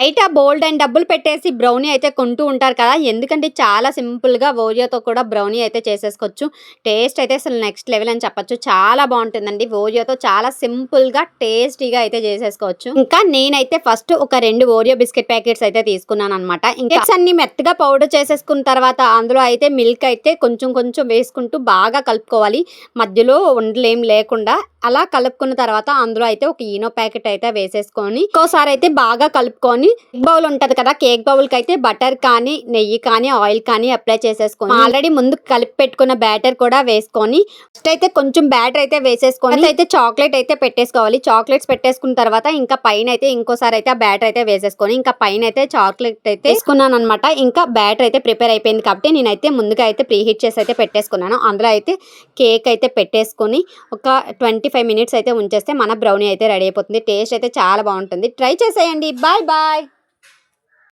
బయట బోల్డ్ అండ్ డబ్బులు పెట్టేసి బ్రౌనీ అయితే కొంటూ ఉంటారు కదా. ఎందుకంటే చాలా సింపుల్గా ఓరియోతో కూడా బ్రౌనీ అయితే చేసేసుకోవచ్చు. టేస్ట్ అయితే అసలు నెక్స్ట్ లెవెల్ అని చెప్పొచ్చు. చాలా బాగుంటుందండి. ఓరియోతో చాలా సింపుల్గా టేస్టీగా అయితే చేసేసుకోవచ్చు. ఇంకా నేనైతే ఫస్ట్ ఒక రెండు ఓరియో బిస్కెట్ ప్యాకెట్స్ అయితే తీసుకున్నాను అనమాట ఇంకా అన్ని మెత్తగా పౌడర్ చేసేసుకున్న తర్వాత అందులో అయితే మిల్క్ అయితే కొంచెం కొంచెం వేసుకుంటూ బాగా కలుపుకోవాలి. మధ్యలో ఉండలేం లేకుండా అలా కలుపుకున్న తర్వాత అందులో అయితే ఒక ఈనో ప్యాకెట్ అయితే వేసేసుకొని ఇంకోసారి అయితే బాగా కలుపుకొని బౌల్ ఉంటది కదా కేక్ బౌల్కి అయితే బటర్ కానీ నెయ్యి కానీ ఆయిల్ కానీ అప్లై చేసేసుకొని ఆల్రెడీ ముందు కలిపి పెట్టుకున్న బ్యాటర్ కూడా వేసుకొని ఫస్ట్ అయితే కొంచెం బ్యాటర్ అయితే వేసేసుకొని అయితే చాక్లెట్ అయితే పెట్టేసుకోవాలి. చాక్లెట్స్ పెట్టేసుకున్న తర్వాత ఇంకా పైన అయితే ఇంకోసారి అయితే ఆ బ్యాటర్ అయితే వేసేసుకొని ఇంకా పైన అయితే చాక్లెట్ అయితే వేసుకున్నాను అనమాట ఇంకా బ్యాటర్ అయితే ప్రిపేర్ అయిపోయింది కాబట్టి నేనైతే ముందుగా అయితే ప్రీ హీట్ చేసి అయితే పెట్టేసుకున్నాను. అందులో అయితే కేక్ అయితే పెట్టేసుకొని ఒక ట్వంటీ ఫైవ్ మినిట్స్ అయితే ఉంచేస్తే మన బ్రౌనీ అయితే రెడీ అయిపోతుంది. టేస్ట్ అయితే చాలా బాగుంటుంది. ట్రై చేసేయండి. Bye bye